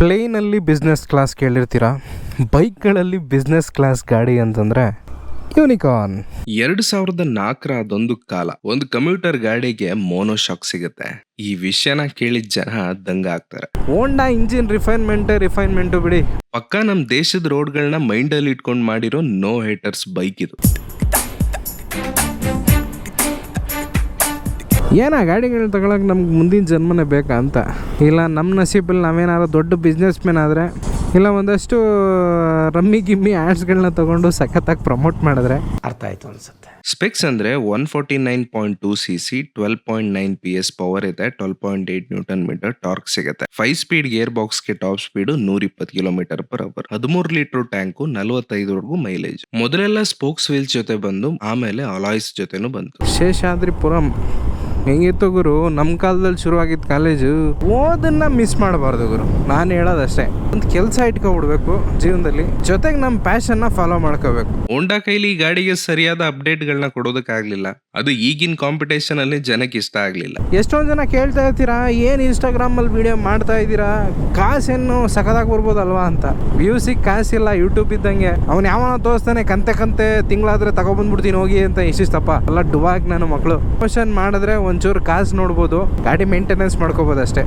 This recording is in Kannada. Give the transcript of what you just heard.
ಪ್ಲೇನಲ್ಲಿ ಬಿಸ್ನೆಸ್ ಕ್ಲಾಸ್ ಕೇಳಿರ್ತೀರಾ? ಬೈಕ್ಗಳಲ್ಲಿ ಬಿಸ್ನೆಸ್ ಕ್ಲಾಸ್ ಗಾಡಿ ಅಂತಂದರೆ ಯೂನಿಕಾರ್ನ್ ಎರಡು ಸಾವಿರದ ನಾಲ್ಕರ ಅದೊಂದು ಕಾಲ ಒಂದು ಕಮ್ಯೂಟರ್ ಗಾಡಿಗೆ ಮೋನೋ ಶಾಕ್ ಸಿಗುತ್ತೆ. ಈ ವಿಷಯನ ಕೇಳಿದ ಜನ ದಂಗ ಆಗ್ತಾರೆ. ಹೋಂಡಾ ಇಂಜಿನ್ ರಿಫೈನ್ಮೆಂಟ್ ರಿಫೈನ್ಮೆಂಟ್ ಬಿಡಿ. ಪಕ್ಕ ನಮ್ಮ ದೇಶದ ರೋಡ್ಗಳನ್ನ ಮೈಂಡ್ ಅಲ್ಲಿ ಇಟ್ಕೊಂಡು ಮಾಡಿರೋ ನೋ ಹೇಟರ್ಸ್ ಬೈಕ್ ಇದು. ಏನ ಗಾಡಿಗಳು ತಗೊಳಕ್ಕೆ ನಮ್ಗೆ ಮುಂದಿನ ಜನ್ಮನೇ ಬೇಕಾ ಅಂತ? ಇಲ್ಲ ನಮ್ಮ ನಸೀಬಲ್ಲಿ ನಾವೇನಾದ್ರು ದೊಡ್ಡ ಬಿಸ್ನೆಸ್ ಮ್ಯಾನ್ ಆದರೆ ಇಲ್ಲ ಒಂದಷ್ಟು ರಮ್ಮಿ ಗಿಮ್ಮಿ ಆ್ಯಡ್ಸ್ಗಳನ್ನ ತಗೊಂಡು ಸಖತ್ತಾಗಿ ಪ್ರಮೋಟ್ ಮಾಡಿದ್ರೆ ಅರ್ಥ ಆಯ್ತು ಅನ್ಸುತ್ತೆ. ಸ್ಪೆಕ್ಸ್ ಅಂದರೆ one forty nine point two c c twelve point nine P S power ಇದೆ twelve point eight newton metre torque ಸಿಗುತ್ತೆ. ಫೈವ್ ಸ್ಪೀಡ್ ಗೇರ್ ಬಾಕ್ಸ್ಗೆ ಟಾಪ್ ಸ್ಪೀಡ್ ನೂರ ಇಪ್ಪತ್ತು ಕಿಲೋಮೀಟರ್ ಪರ್ ಅವರ್ ಹದಿಮೂರು ಲೀಟರ್ ಟ್ಯಾಂಕು ನಲವತ್ತೈದವರೆಗೂ ಮೈಲೇಜ್ ಮೊದಲೆಲ್ಲ ಸ್ಪೋಕ್ಸ್ ವೀಲ್ಸ್ ಜೊತೆ ಬಂದು ಆಮೇಲೆ ಅಲಾಯ್ಸ್ ಜೊತೆನೂ ಬಂತು. ಶೇಷಾದ್ರಿಪುರಂ. ಹೆಂಗಿತ್ತು ಗುರು? ನಮ್ಮ ಕಾಲದಲ್ಲಿ ಶುರುವಾಗಿದ್ದ ಕಾಲೇಜು ಓದನ್ನ ಮಿಸ್ ಮಾಡಬಾರ್ದು ಗುರು. ನಾನು ಹೇಳೋದಷ್ಟೇ. ಒಂದು ಕೆಲಸ ಇಟ್ಕೊಬಿಡ್ಬೇಕು ಜೀವನದಲ್ಲಿ. ಜೊತೆಗೆ ನಮ್ಮ ಪ್ಯಾಷನ್ನ ಫಾಲೋ ಮಾಡ್ಕೋಬೇಕು. ಹೋಂಡಾ ಕೈಲಿ ಗಾಡಿಗೆ ಸರಿಯಾದ ಅಪ್ಡೇಟ್ ಗಳನ್ನ ಕೊಡೋದಕ್ಕಾಗ್ಲಿಲ್ಲ ಅದು ಈಗಿನ ಕಾಂಪಿಟೇಷನ್ ಅಲ್ಲಿ ಜನಕ್ಕೆ ಇಷ್ಟ ಆಗಲಿಲ್ಲ. ಎಷ್ಟೊಂದು ಜನ ಕೇಳ್ತಾ ಇರ್ತೀರಾ ಏನು ಇನ್ಸ್ಟಾಗ್ರಾಮಲ್ಲಿ ವಿಡಿಯೋ ಮಾಡ್ತಾ ಇದ್ದೀರಾ? ಕಾಸೇನು ಸಖತ್ತಾಗಿ ಬರ್ಬೋದಲ್ವಾ ಅಂತ. ವ್ಯೂಸಿಗೆ ಕಾಸಿಲ್ಲ ಯೂಟ್ಯೂಬ್ ಇದ್ದಂಗೆ. ಅವ್ನು ಯಾವನ ತೋರಿಸ್ತಾನೆ ಕಂತೆ ಕಂತೆ ತಿಂಗಳಾದ್ರೆ ತಗೊಬಂದ್ಬಿಡ್ತೀನಿ ಹೋಗಿ ಅಂತ ಇಷ್ಟಿಷ್ಟಪ್ಪ ಅಲ್ಲ ಡುವಾಗ್ ನಾನು ಮಕ್ಕಳು ಪ್ರಮೋಷನ್ ಮಾಡಿದ್ರೆ ಒಂಚೂರು ಕಾಸು ನೋಡ್ಬೋದು ಗಾಡಿ ಮೇಂಟೆನೆನ್ಸ್ ಮಾಡ್ಕೋಬೋದು ಅಷ್ಟೇ